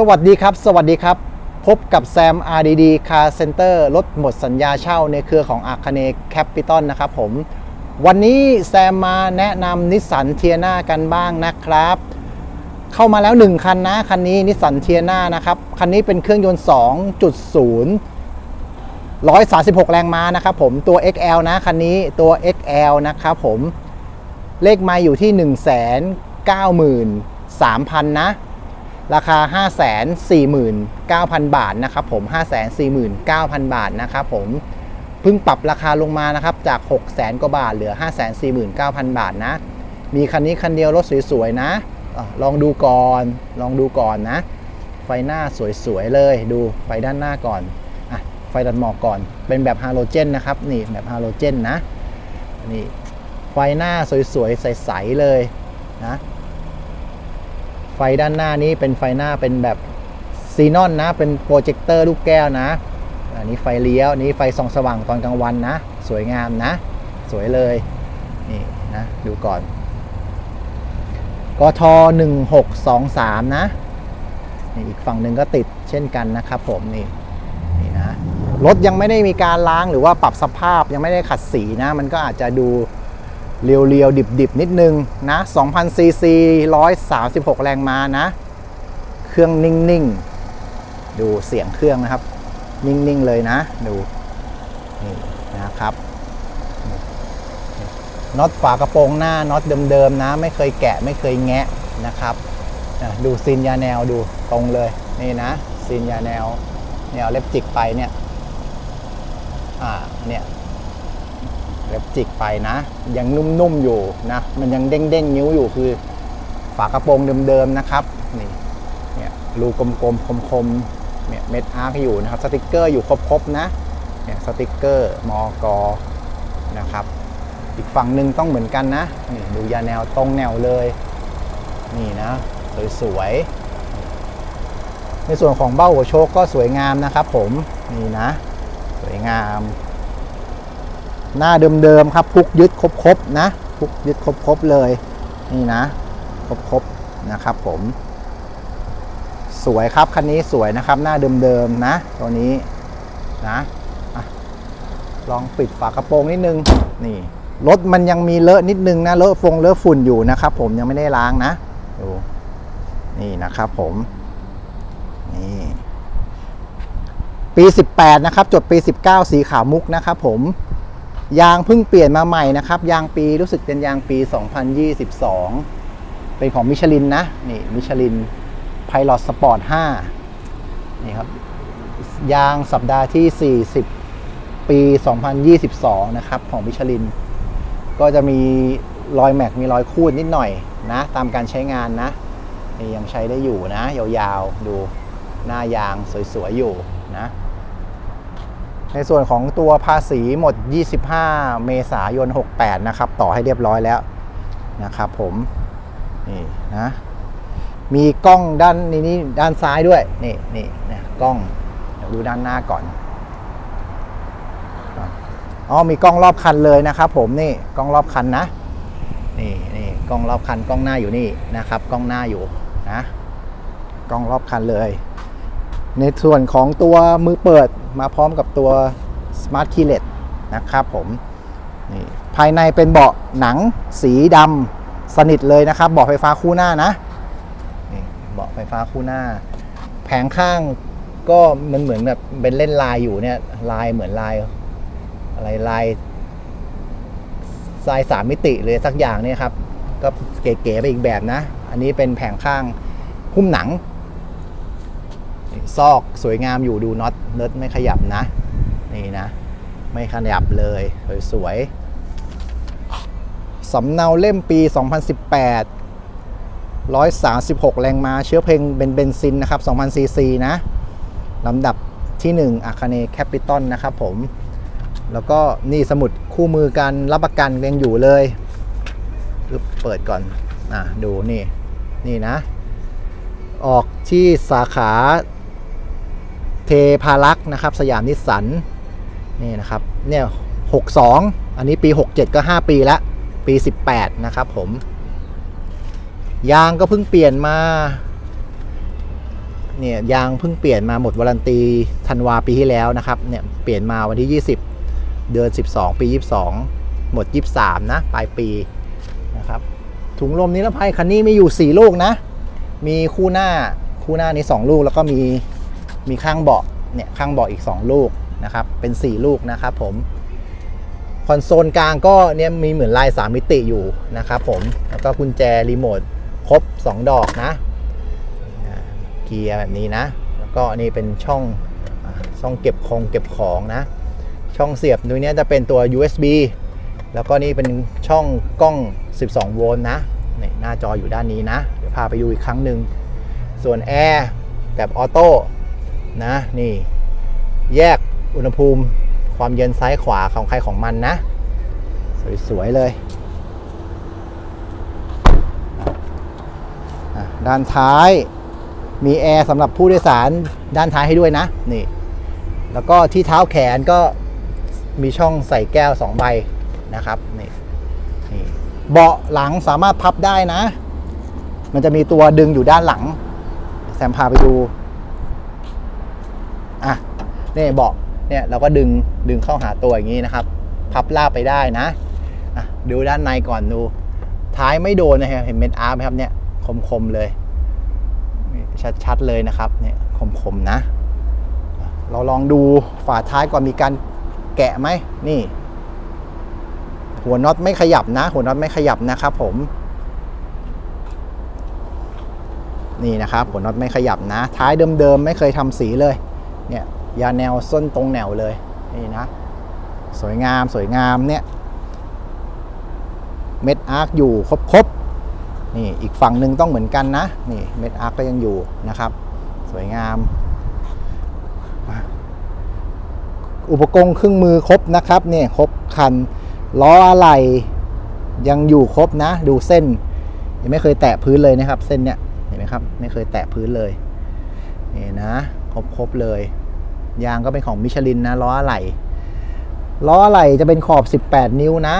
สวัสดีครับ สวัสดีครับ พบกับแซม RDD Car Center รถหมดสัญญาเช่าในเครือของอาคเนแคปิตอลนะครับผม วันนี้แซมมาแนะนำนิสสันเทียนากันบ้างนะครับ เข้ามาแล้ว 1 คันนะ คันนี้นิสสันเทียนานะครับ คันนี้เป็นเครื่องยนต์ 2.0 136 แรงม้านะครับผมตัว XL นะ คันนี้ตัว XL นะครับผม เลขไมาอยู่ที่ 193,000 นะ ราคา 549,000 บาทนะครับผม 549,000 บาทนะครับผมเพิ่งปรับราคาลงมานะครับจาก 600,000กว่าบาทเหลือ 549,000 บาทนะ มีคันนี้คันเดียวรถสวยๆนะลองดูก่อนลองดูก่อนนะ ไฟหน้าสวยๆเลยดูไฟด้านหน้าก่อนอะไฟดัดหมอกก่อน เป็นแบบฮาโลเจนนะครับนี่แบบฮาโลเจนนะนี่ไฟหน้าสวยๆใสๆเลยนะ ไฟด้านหน้านี้เป็นไฟหน้าเป็นแบบซีนอนนะ เป็นโปรเจคเตอร์ลูกแก้วนะ อันนี้ไฟเลี้ยวนนี้ไฟส่องสว่างตอนกลางวันนะ สวยงามนะ สวยเลย นี่นะ ดูก่อนกท1623 นะ นี่อีกฝั่งหนึ่งก็ติดเช่นกันนะครับผมนี่นี่นะ รถยังไม่ได้มีการล้างหรือว่าปรับสภาพยังไม่ได้ขัดสีนะ มันก็อาจจะดู เรียวๆ ดิบๆ นิดนึงนะ2,000ซีซี136 แรงม้านะ เครื่องนิ่งๆ ดูเสียงเครื่องนะครับ นิ่งๆ เลยนะ ดู นี่นะครับน็อตฝากระโปรงหน้าน็อตเดิมๆ นะ ไม่เคยแกะไม่เคยแงะนะครับ ดูซีนยาแนวดูตรงเลย นี่นะซีนยาแนวเนี่ยเอาเล็บจิกไปเนี่ย อ่าเนี่ย เล็บจิกไปนะ ยังนุ่มๆอยู่นะ มันยังเด้งๆนิ้วอยู่คือ ฝากระโปรงเดิมๆนะครับนี่เนี่ยรูกลมๆคมๆเนี่ยเม็ดอาร์คอยู่นะครับสติกเกอร์อยู่ครบๆนะเนี่ยสติกเกอร์มอกอนะครับ อีกฝั่งหนึ่งต้องเหมือนกันนะนี่ดูยาแนวตรงแนวเลย นี่นะสวยๆในส่วนของเบ้าหัวโชคก็สวยงามนะครับผม นี่นะ สวยงาม หน้าเดิมๆครับพุกยึดครบๆนะพุกยึดครบๆเลยนี่นะครบๆนะครับผมสวยครับคันนี้สวยนะครับ หน้าเดิมๆนะ ตัวนี้นะอะลองปิดฝากระโปรงนิดนึงนี่รถมันยังมีเลอะนิดนึงนะเลอะฟงเลอะฝุ่นอยู่นะครับ ผมยังไม่ได้ล้างนะดูนี่นะครับผมนี่ปี 18 นะครับ จดปี 19 สีขาวมุกนะครับผม ยางเพิ่งเปลี่ยนมาใหม่นะครับ ยางปีรู้สึกเป็นยางปี 2022 เป็นของมิชลินนะ นี่มิชลินไพลอตสปอร์ต5นี่ครับ ยางสัปดาห์ที่ 40 ปี 2022 นะครับ ของมิชลิน ก็จะมีรอยแม็กมีรอยคูดนิดหน่อยนะ ตามการใช้งานนะนี่ยังใช้ได้อยู่นะ ยาวๆ ดูหน้ายางสวยๆ อยู่นะ ในส่วนของตัวภาษีหมด 25 เมษายน 68 นะครับ ต่อให้เรียบร้อยแล้วนะครับผม นี่นะ มีกล้องด้านนี้นี่ด้านซ้ายด้วย นี่นี่นะกล้องเดี๋ยวดูด้านหน้าก่อน อ๋อ มีกล้องรอบคันเลยนะครับผมนี่กล้องรอบคันนะ นี่นี่กล้องรอบคันกล้องหน้าอยู่นี่นะครับ กล้องหน้าอยู่นะ กล้องรอบคันเลย ในส่วนของตัวมือเปิดมาพร้อมกับตัว Smart Keyless นะครับผมนี่ภายในเป็นเบาะหนังสีดำสนิทเลยนะครับเบาะไฟฟ้าคู่หน้านะนี่เบาะไฟฟ้าคู่หน้า แผงข้างก็มันเหมือนแบบเป็นเล่นลายอยู่เนี่ยลายเหมือนลายอะไรลายทรายสามมิติเลยสักอย่างเนี่ยครับ ก็เก๋ๆไปอีกแบบนะ อันนี้เป็นแผงข้างหุ้มหนัง ซอกสวยงามอยู่ดูน็อตเนิร์ดไม่ขยับนะ นี่นะ ไม่ขยับเลยสวยๆสำเนาเล่มปี 2018 136 แรงม้าเชื้อเพลงเป็นเบนซินนะครับ2,000ซีซีนะลำดับที่ 1อาคาเนแคปิตอลนะครับผม แล้วก็นี่สมุดคู่มือการรับประกันยังอยู่เลยเปิดก่อนอะดูนี่ นี่นะ ออกที่สาขา เทพารักษ์นะครับ สยามนิสสันนี่นะครับเนี่ย62อันนี้ปี 67 ก็ 5 ปีละปี 18 นะครับผม ยางก็เพิ่งเปลี่ยนมาเนี่ยยางเพิ่งเปลี่ยนมาหมดวารันตีธันวาปีที่แล้วนะครับเนี่ยเปลี่ยนมาวันที่ 20 เดือน 12 ปี 22 หมด 23 นะปลายปีนะครับถุงลมนิรภัยคันนี้มีอยู่ 4 ลูกนะ มีคู่หน้าคู่หน้านี้ 2 ลูกแล้วก็มี มีข้างเบาะเนี่ยข้างเบาะอีก 2 ลูกนะครับเป็น 4 ลูกนะครับผมคอนโซลกลางก็เนี่ยมีเหมือนลาย 3 มิติอยู่นะครับผมแล้วก็กุญแจรีโมทครบ 2 ดอกนะเกียร์แบบนี้นะ แล้วก็นี่เป็นช่องช่องเก็บของเก็บของนะ ช่องเสียบตรงเนี้ยจะเป็นตัว USB แล้วก็นี่เป็นช่องกล้อง 12 โวลต์นะนี่หน้าจออยู่ด้านนี้นะ เดี๋ยวพาไปดูอีกครั้งหนึ่งส่วนแอร์แบบออโต้ นะนี่แยกอุณหภูมิความเย็นซ้ายขวาของใครของมันนะ สวย ๆ เลย ด้านท้ายมีแอร์สำหรับผู้โดยสารด้านท้ายให้ด้วยนะนี่ แล้วก็ที่เท้าแขนก็มีช่องใส่แก้ว 2 ใบนะครับนี่นี่เบาะหลังสามารถพับได้นะ มันจะมีตัวดึงอยู่ด้านหลัง แซมพาไปดู นี่เบาะเนี่ยเราก็ดึงดึงเข้าหาตัวอย่างนี้นะครับ พับลาบไปได้นะอะดูด้านในก่อนดูท้ายไม่โดนนะครับเห็นเมนอาร์ไหมครับเนี่ยคมๆเลยชัดๆเลยนะครับเนี่ยคมๆนะ เราลองดูฝาท้ายก่อนมีการแกะไหมนี่ หัวน็อตไม่ขยับนะ หัวน็อตไม่ขยับนะครับผม นี่นะครับ หัวน็อตไม่ขยับนะ ท้ายเดิมๆไม่เคยทำสีเลย เนี่ย ยาแนวส้นตรงแนวเลยนี่นะ สวยงามสวยงามเนี่ย เม็ดอาร์คอยู่ครบๆนี่อีกฝั่งหนึ่งต้องเหมือนกันนะ นี่เม็ดอาร์คก็ยังอยู่นะครับ สวยงาม อุปกรณ์เครื่องมือครบนะครับเนี่ยครบคันล้ออะไหล่ยังอยู่ครบนะ ดูเส้น ยังไม่เคยแตะพื้นเลยนะครับ เส้นเนี่ยเห็นไหมครับ ไม่เคยแตะพื้นเลยนี่นะครบครบเลย ยางก็เป็นของมิชลินนะล้ออะไหล่ล้ออะไหล่จะเป็นขอบ 18 นิ้วนะ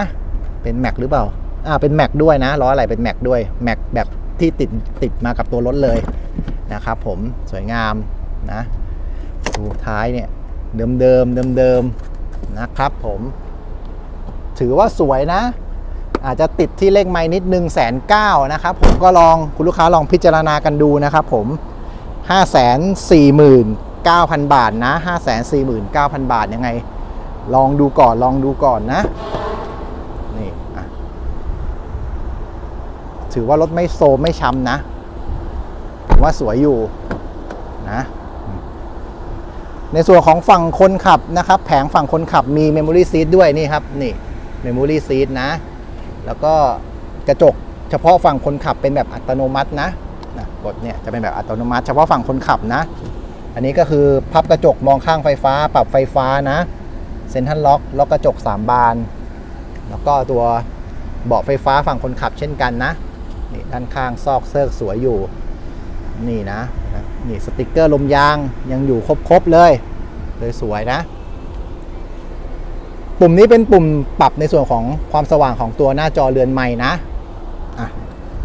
เป็นแม็กหรือเปล่าอ่าเป็นแม็กด้วยนะล้ออะไหล่เป็นแม็กด้วยแม็กแบบที่ติดติดมากับตัวรถเลยนะครับผมสวยงามนะดูท้ายเนี่ยเดิมเดิมเดิมเดิมนะครับผม ถือว่าสวยนะ อาจจะติดที่เลขไม้นิดนึงแสนเก้านะครับผมก็ลองคุณลูกค้าลองพิจารณากันดูนะครับผม5 4 9 0 0 0 บาทนะ 5 4 9 0 0 0 บาทยังไง ลองดูก่อนลองดูก่อนนะ นี่ถือว่ารถไม่โซมไม่ช้ำนะผมว่าสวยอยู่นะในส่วนของฝั่งคนขับนะครับ แผงฝั่งคนขับมี Memory Seat ด้วยนี่ครับ นี่ Memory Seat นะ แล้วก็กระจกเฉพาะฝั่งคนขับเป็นแบบอัตโนมัตินะนะกดเนี่ยจะเป็นแบบอัตโนมัติ เฉพาะฝั่งคนขับนะ อันนี้ก็คือพับกระจกมองข้างไฟฟ้า ปรับไฟฟ้านะเซ็นทรัลล็อกล็อกกระจก 3 บาน แล้วก็ตัวเบาะไฟฟ้าฝั่งคนขับเช่นกันนะนี่ด้านข้างซอกเซิกสวยอยู่ นี่นะนี่สติกเกอร์ลมยางยังอยู่ครบๆเลยเลยสวยนะ ปุ่มนี้เป็นปุ่มปรับในส่วนของความสว่างของตัวหน้าจอเรือนใหม่นะอะ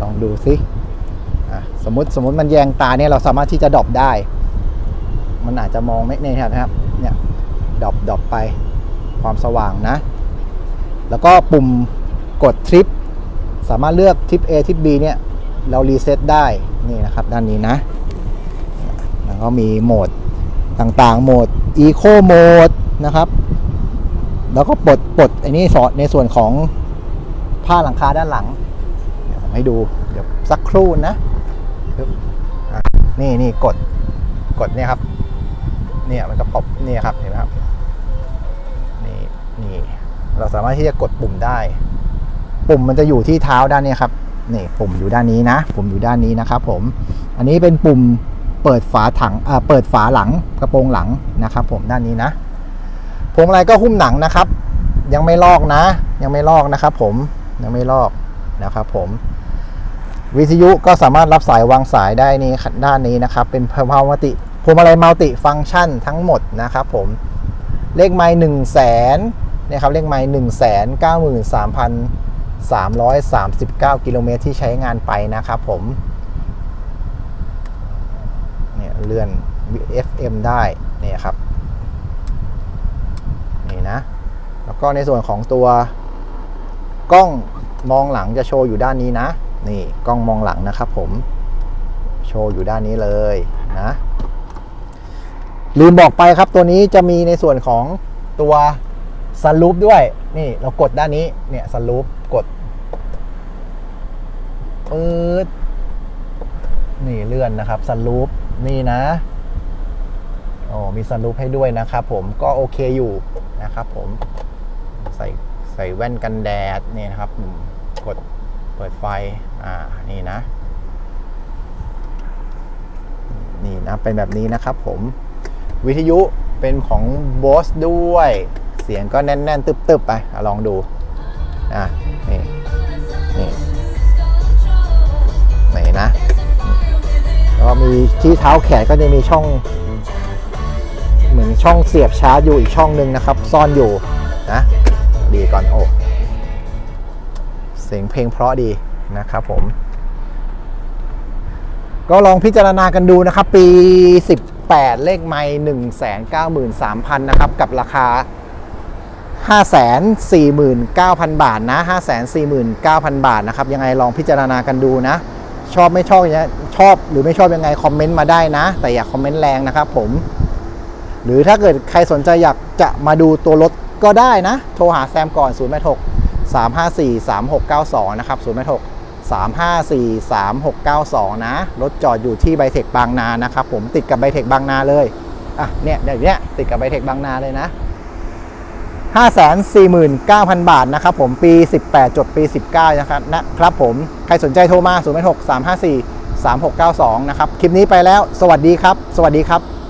ลองดูสิอะสมมติสมมติมันแยงตาเนี่ยเราสามารถที่จะดรอปได้ มันอาจจะมองไม่เนี่ยครับเนี่ยดอปดอปไปความสว่างนะ แล้วก็ปุ่มกดทริป สามารถเลือกทริป A ทริป B เนี่ยเรารีเซ็ตได้นี่นะครับด้านนี้นะ แล้วก็มีโหมดต่างๆ โหมด Eco Mode นะครับ แล้วก็ปลดปลดไอ้นี่สอดในส่วนของผ้าหลังคาด้านหลังเดี๋ยวผมให้ดูเดี๋ยวสักครู่นะนี่นี่กดกดเนี่ยครับ เนี่ยมันก็ปอบเนี่ยครับเห็นไหมครับนี่นี่เราสามารถที่จะกดปุ่มได้ ปุ่มมันจะอยู่ที่เท้าด้านนี้ครับนี่ปุ่มอยู่ด้านนี้นะปุ่มอยู่ด้านนี้นะครับ ผมอันนี้เป็นปุ่มเปิดฝาถังอ่าเปิดฝาหลังกระโปรงหลังนะครับ ผมด้านนี้นะพวงมาลัยก็หุ้มหนังนะครับ ยังไม่ลอกนะ ยังไม่ลอกนะครับ ผมยังไม่ลอกนะครับ ผม วิทยุก็สามารถรับสายวางสายได้นี่ด้านนี้นะครับ เป็นพาวมติ พวงมาลัยมัลติฟังก์ชันทั้งหมดนะครับผม เลขไม้หนึ่งแสนนี่ยครับเลขไม้หนึ่งแสนเก้าหมื่นสามพันสามร้อยสามสิบเก้ากิโลเมตรที่ใช้งานไปนะครับผมเนี่ยเลื่อน FM ได้นี่ครับนี่นะ แล้วก็ในส่วนของตัวกล้องมองหลังจะโชว์อยู่ด้านนี้นะ นี่กล้องมองหลังนะครับผม โชว์อยู่ด้านนี้เลยนะ ลืมบอกไปครับตัวนี้จะมีในส่วนของตัวซันรูปด้วย นี่เรากดด้านนี้เนี่ยซันรูปกดปื๊ดนี่เลื่อนนะครับซันรูปนี่นะโอ้มีซันรูปให้ด้วยนะครับผมก็โอเคอยู่นะครับผมใส่ใส่แว่นกันแดดนี่นะครับ กดเปิดไฟอ่านี่นะ นี่นะเป็นแบบนี้นะครับผม วิทยุเป็นของ Bose ด้วย เสียงก็แน่น ๆ ตึบๆ ไปอลองดู อะ นี่ นี่นี่นะ ก็มีที่เท้าแขนก็จะมีช่อง เหมือนช่องเสียบชาร์จอยู่อีกช่องหนึ่งนะครับ ซ่อนอยู่นะ ดีก่อนโอ้เสียงเพลงเพราะดีนะครับผม ก็ลองพิจารณากันดูนะครับ ปี 8 เลขไม่193,000นะครับ กับราคา549,000บาทนะ549,000บาทนะครับ ยังไงลองพิจารณากันดูนะ ชอบไม่ชอบชอบหรือไม่ชอบยังไงคอมเมนต์มาได้นะ แต่อย่าคอมเมนต์แรงนะครับผม หรือถ้าเกิดใครสนใจอยากจะมาดูตัวรถก็ได้นะ โทรหาแซมก่อน 0 8 6 3 5 4 3 6 9 2 นะครับ 0 8 6 3 5 4 3 6 9 2 นะ รถจอดอยู่ที่ไบเทคบางนานะครับผมติดกับไบเทคบางนาเลย อะเนี่ยเดี๋ยวเนี้ยติดกับไบเทคบางนาเลยนะ 549,000 บาทนะครับผมปี 18 จดปี 19 นะครับนะครับผม ใครสนใจโทรมา 0 6 3 5 4 3 6 9 2 นะครับ คลิปนี้ไปแล้ว สวัสดีครับ สวัสดีครับ